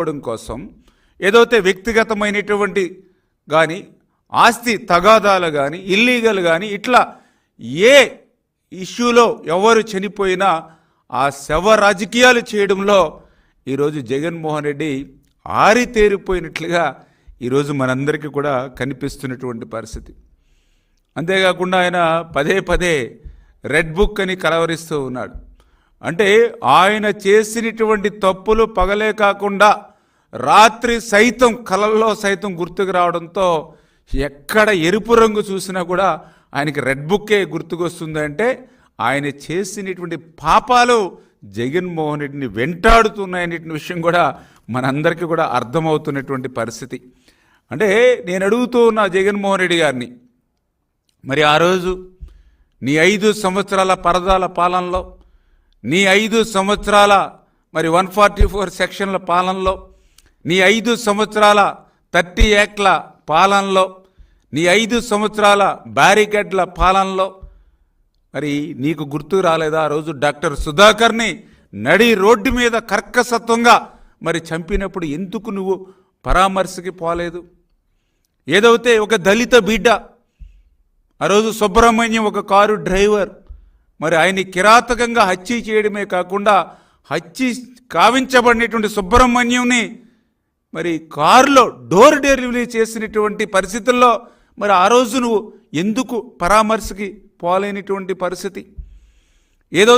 చేసుకోవడం కోసం ఏదైతే వ్యక్తిగతమైనటువంటి కానీ ఆస్తి తగాదాలు కానీ ఇల్లీగల్ కానీ ఇట్లా ఏ ఇష్యూలో ఎవరు చనిపోయినా ఆ శవ రాజకీయాలు చేయడంలో ఈరోజు జగన్మోహన్ రెడ్డి ఆరితేరిపోయినట్లుగా ఈరోజు మనందరికీ కూడా కనిపిస్తున్నటువంటి పరిస్థితి. అంతేకాకుండా ఆయన పదే పదే రెడ్ బుక్ అని కలవరిస్తూ ఉన్నాడు. అంటే ఆయన చేసినటువంటి తప్పులు పగలే కాకుండా రాత్రి సైతం కలల్లో సైతం గుర్తుకు రావడంతో ఎక్కడ ఎరుపు రంగు చూసినా కూడా ఆయనకి రెడ్ బుక్కే గుర్తుకొస్తుందంటే ఆయన చేసినటువంటి పాపాలు జగన్మోహన్ రెడ్డిని వెంటాడుతున్నాయనే విషయం కూడా మనందరికీ కూడా అర్థమవుతున్నటువంటి పరిస్థితి. అంటే నేను అడుగుతూ ఉన్న జగన్మోహన్ రెడ్డి గారిని మరి ఆ రోజు నీ ఐదు సంవత్సరాల పరదాల పాలనలో నీ ఐదు సంవత్సరాల మరి వన్ ఫార్టీ ఫోర్ సెక్షన్ల పాలనలో నీ ఐదు సంవత్సరాల థర్టీ ఏక్ల పాలనలో నీ ఐదు సంవత్సరాల బ్యారికేడ్ల పాలనలో మరి నీకు గుర్తు రాలేదా? ఆ రోజు డాక్టర్ సుధాకర్ని నడి రోడ్డు మీద కర్కసత్వంగా మరి చంపినప్పుడు ఎందుకు నువ్వు పరామర్శకి పోలేదు? ఏదైతే ఒక దళిత బిడ్డ ఆ రోజు సుబ్రహ్మణ్యం ఒక కారు డ్రైవర్ మరి ఆయన్ని కిరాతకంగా హత్య చేయడమే కాకుండా హత్య కావించబడినటువంటి సుబ్రహ్మణ్యంని మరి కారులో డోర్ డెలివరీ చేసినటువంటి పరిస్థితుల్లో మరి ఆ రోజు నువ్వు ఎందుకు పరామర్శకి పోలేనిటువంటి పరిస్థితి? ఏదో